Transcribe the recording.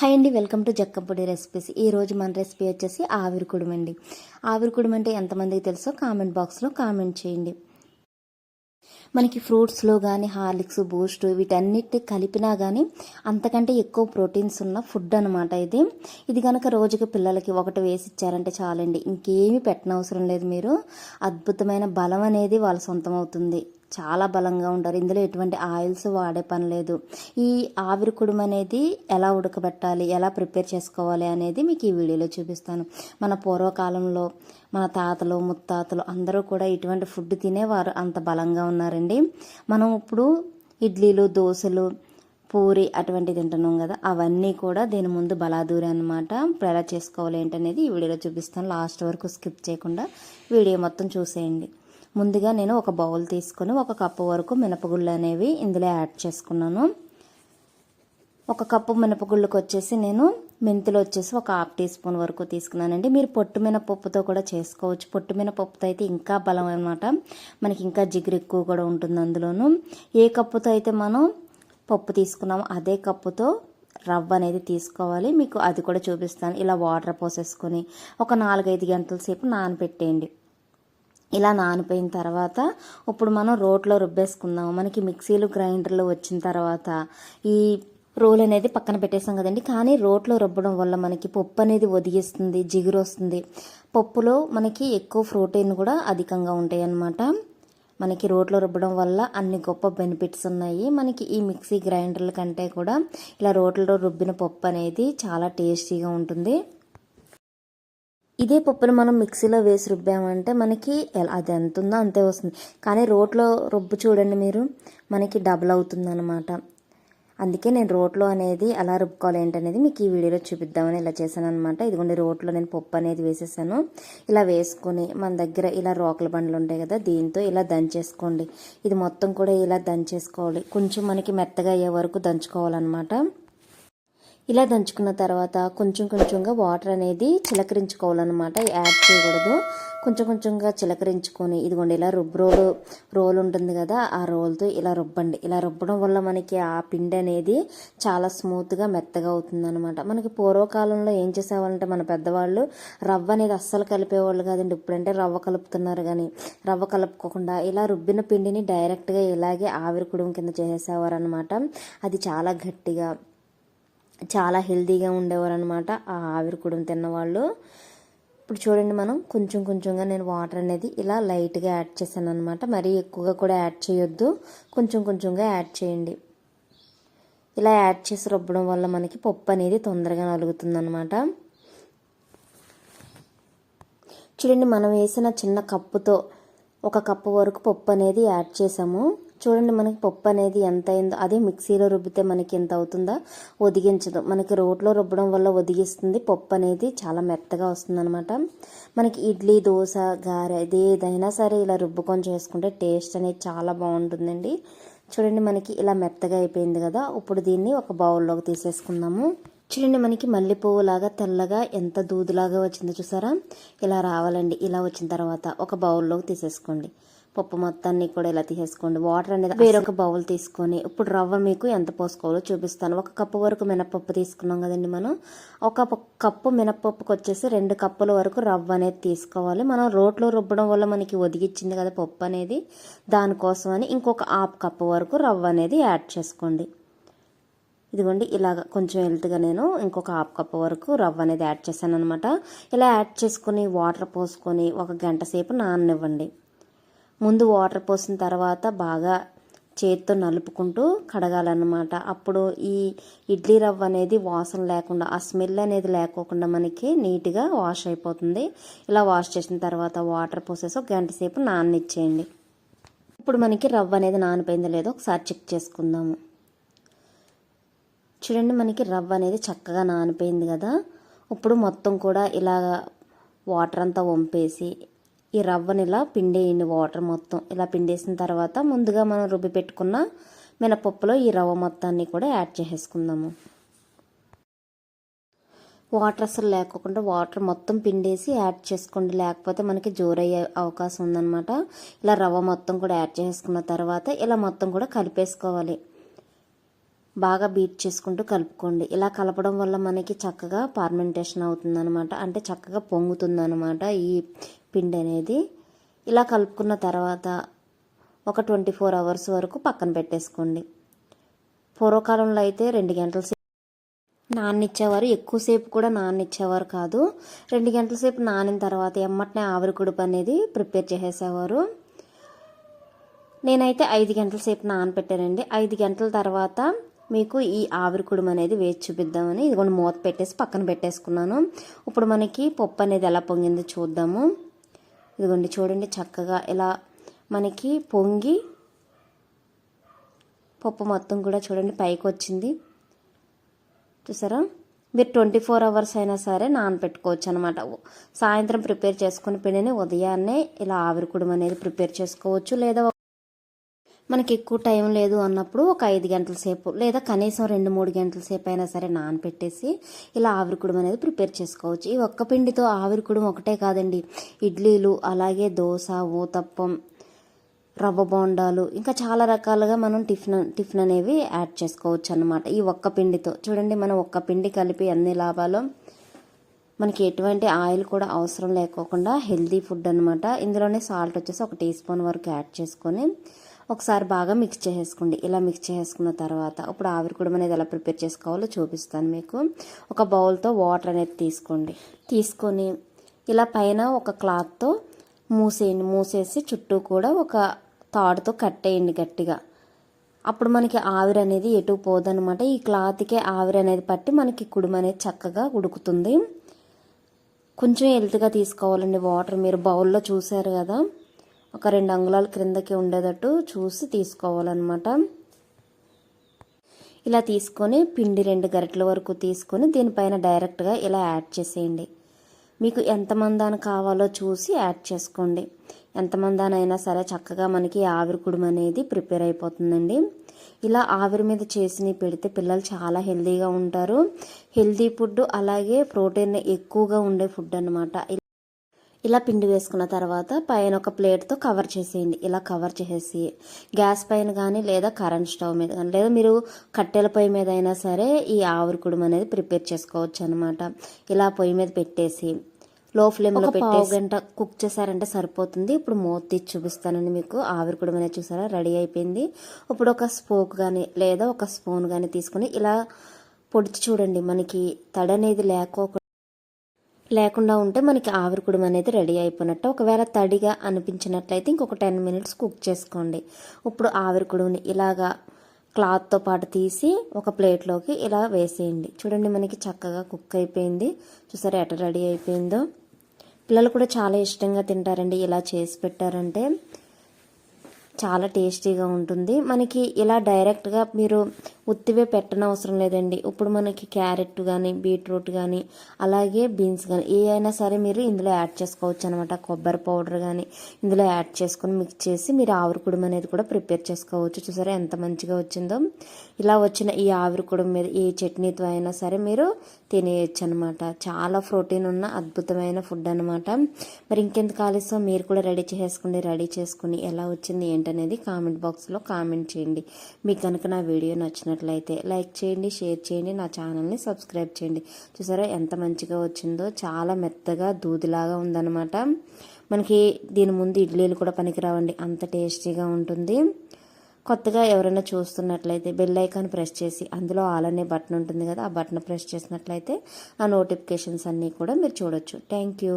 Hi అండి welcome to జక్కపొడి recipes ఈ రోజు మన రెసిపీ వచ్చేసి ఆవిరి కుడుము అండి. ఆవిరి కుడుము అంటే ఎంతమందికి తెలుసో కామెంట్ బాక్స్లో కామెంట్ చేయండి. మనకి ఫ్రూట్స్లో కానీ హార్లిక్స్ బూస్ట్ వీటన్నిటి కలిపినా కానీ అంతకంటే ఎక్కువ ప్రోటీన్స్ ఉన్న ఫుడ్ అనమాట ఇది. ఇది కనుక రోజుకి పిల్లలకి ఒకటి వేసి ఇచ్చారంటే చాలండి. ఇంకేమీ పెట్టనవసరం లేదు మీరు. అద్భుతమైన బలం అనేది వాళ్ళ సొంతం అవుతుంది. చాలా బలంగా ఉంటారు. ఇందులో ఎటువంటి ఆయిల్స్ వాడే పని లేదు. ఈ ఆవిరి కుడుము అనేది ఎలా ఉడకబెట్టాలి? ఎలా ప్రిపేర్ చేసుకోవాలి అనేది మీకు ఈ వీడియోలో చూపిస్తాను. మన పూర్వకాలంలో మన తాతలు ముత్తాతలు అందరూ కూడా ఇటువంటి ఫుడ్ తినేవారు. అంత బలంగా ఉన్నారండి. మనం ఇప్పుడు ఇడ్లీలు దోశలు పూరి అటువంటి తింటున్నాం కదా అవన్నీ కూడా దీని ముందు బలాదూరి అనమాట ఎలా చేసుకోవాలి ఏంటనేది ఈ వీడియోలో చూపిస్తాను. లాస్ట్ వరకు స్కిప్ చేయకుండా వీడియో మొత్తం చూసేయండి. ముందుగా నేను ఒక బౌల్ తీసుకొని ఒక కప్పు వరకు మినపగుళ్ళు అనేవి ఇందులో యాడ్ చేసుకున్నాను. ఒక కప్పు మినపగుళ్ళకి వచ్చేసి నేను మెంతులు వచ్చేసి ఒక హాఫ్ టీ స్పూన్ వరకు తీసుకున్నానండి. మీరు పొట్టు మినపప్పుతో కూడా చేసుకోవచ్చు. పొట్టు మినపప్పుతో అయితే ఇంకా బలం అనమాట మనకి ఇంకా జిగురు ఎక్కువ కూడా ఉంటుంది అందులోను. ఏ కప్పుతో అయితే మనం పప్పు తీసుకున్నామో అదే కప్పుతో రవ్వ అనేది తీసుకోవాలి. మీకు అది కూడా చూపిస్తాను. ఇలా వాటర్ పోసేసుకొని ఒక నాలుగైదు గంటల సేపు నానబెట్టేయండి ఇలా నానిపోయిన తర్వాత ఇప్పుడు మనం రోట్లో రుబ్బేసుకుందాం మనకి మిక్సీలు గ్రైండర్లు వచ్చిన తర్వాత ఈ రోల్ అనేది పక్కన పెట్టేసాం కదండి. కానీ రోట్లో రుబ్బడం వల్ల మనకి పప్పు అనేది ఒదిగిస్తుంది జిగురు వస్తుంది పప్పులో మనకి ఎక్కువ ప్రోటీన్ కూడా అధికంగా ఉంటాయి అన్నమాట మనకి రోట్లో రుబ్బడం వల్ల అన్ని గొప్ప బెనిఫిట్స్ ఉన్నాయి. మనకి ఈ మిక్సీ గ్రైండర్ల కంటే కూడా ఇలా రోట్లో రుబ్బిన పప్పు అనేది చాలా టేస్టీగా ఉంటుంది. ఇదే పప్పును మనం మిక్సీలో వేసి రుబ్బామంటే మనకి అది ఎంత ఉందో అంతే వస్తుంది. కానీ రోట్లో రుబ్బు చూడండి మీరు మనకి డబుల్ అవుతుంది అనమాట అందుకే నేను రోట్లో అనేది ఎలా రుబ్బుకోవాలి ఏంటనేది మీకు ఈ వీడియోలో చూపిద్దామని ఇలా చేశాను అనమాట ఇదిగోండి రోట్లో నేను పప్పు అనేది వేసేసాను. ఇలా వేసుకొని మన దగ్గర ఇలా రోకల బండ్లు ఉంటాయి కదా దీంతో ఇలా దంచేసుకోండి. ఇది మొత్తం కూడా ఇలా దంచేసుకోవాలి. కొంచెం మనకి మెత్తగా అయ్యే వరకు దంచుకోవాలన్నమాట. ఇలా దంచుకున్న తర్వాత కొంచెం కొంచెంగా వాటర్ అనేది చిలకరించుకోవాలన్నమాట. యాడ్ చేయకూడదు. కొంచెం కొంచెంగా చిలకరించుకొని ఇదిగోండి ఇలా రుబ్బు రోలు రోల్ ఉంటుంది కదా ఆ రోల్తో ఇలా రుబ్బండి. ఇలా రుబ్బడం వల్ల మనకి ఆ పిండి అనేది చాలా స్మూత్గా మెత్తగా అవుతుందన్నమాట. మనకి పూర్వకాలంలో ఏం చేసేవాళ్ళంటే మన పెద్దవాళ్ళు రవ్వ అనేది అస్సలు కలిపేవాళ్ళు కాదండి. ఇప్పుడంటే రవ్వ కలుపుతున్నారు కానీ రవ్వ కలుపుకోకుండా ఇలా రుబ్బిన పిండిని డైరెక్ట్గా ఇలాగే ఆవిరి కుడుం కింద చేసేవారు అనమాట అది చాలా గట్టిగా చాలా హెల్తీగా ఉండేవారు అనమాట ఆ ఆవిరి కుడుము తిన్నవాళ్ళు. ఇప్పుడు చూడండి మనం కొంచెం కొంచెంగా నేను వాటర్ అనేది ఇలా లైట్గా యాడ్ చేశాను అనమాట మరీ ఎక్కువగా కూడా యాడ్ చేయొద్దు. కొంచెం కొంచెంగా యాడ్ చేయండి. ఇలా యాడ్ చేసి రుబ్బడం వల్ల మనకి పప్పు అనేది తొందరగా నలుగుతుందనమాట చూడండి మనం వేసిన చిన్న కప్పుతో ఒక కప్పు వరకు పప్పు అనేది యాడ్ చేసాము చూడండి మనకి పప్పు అనేది ఎంత అయిందో అదే మిక్సీలో రుబ్బితే మనకి ఎంత అవుతుందో ఒదిగించదు. మనకి రోట్లో రుబ్బడం వల్ల ఒదిగిస్తుంది. పప్పు అనేది చాలా మెత్తగా వస్తుంది అనమాట మనకి ఇడ్లీ దోశ గారె ఏదైనా సరే ఇలా రుబ్బుకొని చేసుకుంటే టేస్ట్ అనేది చాలా బాగుంటుందండి. చూడండి మనకి ఇలా మెత్తగా అయిపోయింది కదా. ఇప్పుడు దీన్ని ఒక బౌల్లోకి తీసేసుకుందాము. చూడండి మనకి మల్లెపువ్వులాగా తెల్లగా ఎంత దూదులాగా వచ్చిందో చూసారా? ఇలా రావాలండి. ఇలా వచ్చిన తర్వాత ఒక బౌల్లోకి తీసేసుకోండి. పప్పు మొత్తాన్ని కూడా ఇలా తీసేసుకోండి. వాటర్ అనేది వేరొక బౌల్ తీసుకొని ఇప్పుడు రవ్వ మీకు ఎంత పోసుకోవాలో చూపిస్తాను. ఒక కప్పు వరకు మినపప్పు తీసుకున్నాం కదండి మనం. ఒక కప్పు మినపప్పుకి వచ్చేసి రెండు కప్పుల వరకు రవ్వ అనేది తీసుకోవాలి. మనం రోట్లో రుబ్బడం వల్ల మనకి ఒదిగిచ్చింది కదా పప్పు అనేది. దానికోసం అని ఇంకొక హాఫ్ కప్పు వరకు రవ్వ అనేది యాడ్ చేసుకోండి. ఇదిగోండి ఇలాగ కొంచెం హెల్త్గా నేను ఇంకొక హాఫ్ కప్ వరకు రవ్వ అనేది యాడ్ చేశాను అనమాట ఇలా యాడ్ చేసుకొని వాటర్ పోసుకొని ఒక గంట సేపు నాననివ్వండి. ముందు వాటర్ పోసిన తర్వాత బాగా చేతితో నలుపుకుంటూ కడగాలన్నమాట. అప్పుడు ఈ ఇడ్లీ రవ్వ అనేది వాసన లేకుండా ఆ స్మెల్ అనేది లేకోకుండా మనకి నీట్గా వాష్ అయిపోతుంది. ఇలా వాష్ చేసిన తర్వాత వాటర్ పోసేసి ఒక గంట సేపు నాననిచ్చేయండి. ఇప్పుడు మనకి రవ్వ అనేది నానిపోయిందో లేదో ఒకసారి చెక్ చేసుకుందాము. చూడండి మనకి రవ్వ అనేది చక్కగా నానిపోయింది కదా. ఇప్పుడు మొత్తం కూడా ఇలా వాటర్ అంతా వంపేసి ఈ రవ్వని ఇలా పిండేయండి వాటర్ మొత్తం. ఇలా పిండేసిన తర్వాత ముందుగా మనం రుబ్బి పెట్టుకున్న మినపప్పులో ఈ రవ్వ మొత్తాన్ని కూడా యాడ్ చేసేసుకుందాము. వాటర్ అసలు లేకోకుండా వాటర్ మొత్తం పిండేసి యాడ్ చేసుకోండి. లేకపోతే మనకి జోరయ్యే అవకాశం ఉందన్నమాట. ఇలా రవ్వ మొత్తం కూడా యాడ్ చేసుకున్న తర్వాత ఇలా మొత్తం కూడా కలిపేసుకోవాలి. బాగా బీట్ చేసుకుంటూ కలుపుకోండి. ఇలా కలపడం వల్ల మనకి చక్కగా పర్మెంటేషన్ అవుతుందన్నమాట. అంటే చక్కగా పొంగుతుందన్నమాట ఈ పిండి అనేది ఇలా కలుపుకున్న తర్వాత ఒక ట్వంటీ ఫోర్ అవర్స్ వరకు పక్కన పెట్టేసుకోండి. పూర్వకాలంలో అయితే రెండు గంటల సేపు నాన్నిచ్చేవారు ఎక్కువసేపు కూడా నాన్నిచ్చేవారు కాదు. రెండు గంటల సేపు నానిన తర్వాత ఎమ్మటనే ఆవిరి కుడుపు అనేది ప్రిపేర్ చేసేసేవారు. నేనైతే ఐదు గంటల సేపు నానపెట్టానండి. ఐదు గంటల తర్వాత మీకు ఈ ఆవిరి కుడుము అనేది వేచి చూపిద్దామని ఇదిగోండి మూత పెట్టేసి పక్కన పెట్టేసుకున్నాను. ఇప్పుడు మనకి పప్పు అనేది ఎలా పొంగిందో చూద్దాము. ఇదిగోండి చూడండి చక్కగా ఇలా మనకి పొంగి పప్పు మొత్తం కూడా చూడండి పైకి వచ్చింది. చూసారా? మీరు ట్వంటీ ఫోర్ అవర్స్ అయినా సరే నానబెట్టుకోవచ్చు అనమాట సాయంత్రం ప్రిపేర్ చేసుకుని పిండిని ఉదయాన్నే ఇలా ఆవిరి అనేది ప్రిపేర్ చేసుకోవచ్చు. లేదా మనకి ఎక్కువ టైం లేదు అన్నప్పుడు ఒక ఐదు గంటల సేపు లేదా కనీసం రెండు మూడు గంటల సేపు అయినా సరే నానపెట్టేసి ఇలా ఆవిరికుడం అనేది ప్రిపేర్ చేసుకోవచ్చు. ఈ ఒక్క పిండితో ఆవిరికుడం ఒకటే కాదండి. ఇడ్లీలు అలాగే దోశ ఊతప్పం రవ్వ బోండాలు ఇంకా చాలా రకాలుగా మనం టిఫిన్ టిఫిన్ అనేవి యాడ్ చేసుకోవచ్చు అనమాట ఈ ఒక్క పిండితో చూడండి మనం ఒక్క పిండి కలిపి అన్ని లాభాలు మనకి ఎటువంటి ఆయిల్ కూడా అవసరం లేకోకుండా హెల్దీ ఫుడ్ అనమాట ఇందులోనే సాల్ట్ వచ్చేసి ఒక టీ స్పూన్ వరకు యాడ్ చేసుకొని ఒకసారి బాగా మిక్స్ చేసేసుకోండి. ఇలా మిక్స్ చేసుకున్న తర్వాత ఇప్పుడు ఆవిరి అనేది ఎలా ప్రిపేర్ చేసుకోవాలో చూపిస్తాను మీకు. ఒక బౌల్తో వాటర్ అనేది తీసుకోండి. తీసుకొని ఇలా పైన ఒక క్లాత్తో మూసేయండి. మూసేసి చుట్టూ కూడా ఒక తాడుతో కట్టేయండి గట్టిగా. అప్పుడు మనకి ఆవిరి అనేది ఎటు పోదనమాట ఈ క్లాత్కే ఆవిరి అనేది పట్టి మనకి కుడుమ అనేది చక్కగా ఉడుకుతుంది. కొంచెం హెల్త్గా తీసుకోవాలండి వాటర్ మీరు బౌల్లో చూసారు కదా. ఒక రెండు అంగుళాల క్రిందకి ఉండేటట్టు చూసి తీసుకోవాలన్నమాట. ఇలా తీసుకొని పిండి రెండు గరిటెల వరకు తీసుకొని దీనిపైన డైరెక్ట్గా ఇలా యాడ్ చేసేయండి. మీకు ఎంతమందాన కావాలో చూసి యాడ్ చేసుకోండి. ఎంతమందానైనా సరే చక్కగా మనకి ఆవిరి కుడుము అనేది ప్రిపేర్ అయిపోతుందండి. ఇలా ఆవిరి మీద చేసి పెడితే పిల్లలు చాలా హెల్తీగా ఉంటారు. హెల్తీ ఫుడ్ అలాగే ప్రోటీన్ ఎక్కువగా ఉండే ఫుడ్ అనమాట ఇలా పిండి వేసుకున్న తర్వాత పైన ఒక ప్లేట్తో కవర్ చేసేయండి. ఇలా కవర్ చేసేసి గ్యాస్ పైన కానీ లేదా కరెంట్ స్టవ్ మీద కానీ లేదా మీరు కట్టెల పొయ్యి మీద అయినా సరే ఈ ఆవిరి కుడుము అనేది ప్రిపేర్ చేసుకోవచ్చు అనమాట ఇలా పొయ్యి మీద పెట్టేసి లో ఫ్లేమ్లో పెట్టి గంట కుక్ చేశారంటే సరిపోతుంది. ఇప్పుడు మూత తీసి చూపిస్తానండి మీకు. ఆవిరి అనేది చూసారా? రెడీ అయిపోయింది. ఇప్పుడు ఒక స్పోక్ కానీ లేదా ఒక స్పూన్ కానీ తీసుకుని ఇలా పొడిచి చూడండి. మనకి తడి అనేది లేకోకుండా లేకుండా ఉంటే మనకి ఆవిరికుడు అనేది రెడీ అయిపోయినట్టు. ఒకవేళ తడిగా అనిపించినట్లయితే ఇంకొక టెన్ మినిట్స్ కుక్ చేసుకోండి. ఇప్పుడు ఆవిరికుడుని ఇలాగా క్లాత్తో పాటు తీసి ఒక ప్లేట్లోకి ఇలా వేసేయండి. చూడండి మనకి చక్కగా కుక్ అయిపోయింది. చూసారా ఎట రెడీ అయిపోయిందో? పిల్లలు కూడా చాలా ఇష్టంగా తింటారండి. ఇలా చేసి పెట్టారంటే చాలా టేస్టీగా ఉంటుంది. మనకి ఇలా డైరెక్ట్గా మీరు ఉత్తివే పెట్టనవసరం లేదండి. ఇప్పుడు మనకి క్యారెట్ కానీ బీట్రూట్ కానీ అలాగే బీన్స్ కానీ ఏ అయినా సరే మీరు ఇందులో యాడ్ చేసుకోవచ్చు అనమాట కొబ్బరి పౌడర్ కానీ ఇందులో యాడ్ చేసుకొని మిక్స్ చేసి మీరు ఆవిరికుడుం అనేది కూడా ప్రిపేర్ చేసుకోవచ్చు. చూసారా ఎంత మంచిగా వచ్చిందో. ఇలా వచ్చిన ఈ ఆవిరికుడుం మీద ఏ చట్నీతో అయినా సరే మీరు తినేయచ్చు అనమాట చాలా ప్రోటీన్ ఉన్న అద్భుతమైన ఫుడ్ అనమాట మరి ఇంకెందుకు ఆలస్యం? మీరు కూడా రెడీ చేసుకోండి రెడీ చేసుకుని ఎలా వచ్చింది ఏంటనేది కామెంట్ బాక్స్లో కామెంట్ చేయండి. మీకు కనుక నా వీడియో నచ్చినట్టు నచ్చినట్లయితే లైక్ చేయండి షేర్ చేయండి నా ఛానల్ని సబ్స్క్రైబ్ చేయండి. చూసారా ఎంత మంచిగా వచ్చిందో? చాలా మెత్తగా దూదిలాగా ఉందన్నమాట. మనకి దీని ముందు ఇడ్లీలు కూడా పనికిరావండి. అంత టేస్టీగా ఉంటుంది. కొత్తగా ఎవరైనా చూస్తున్నట్లయితే బెల్ ఐకాన్ ప్రెస్ చేసి అందులో ఆల్ అనే బటన్ ఉంటుంది కదా ఆ బటన్ ప్రెస్ చేసినట్లయితే ఆ నోటిఫికేషన్స్ అన్నీ కూడా మీరు చూడొచ్చు. Thank you.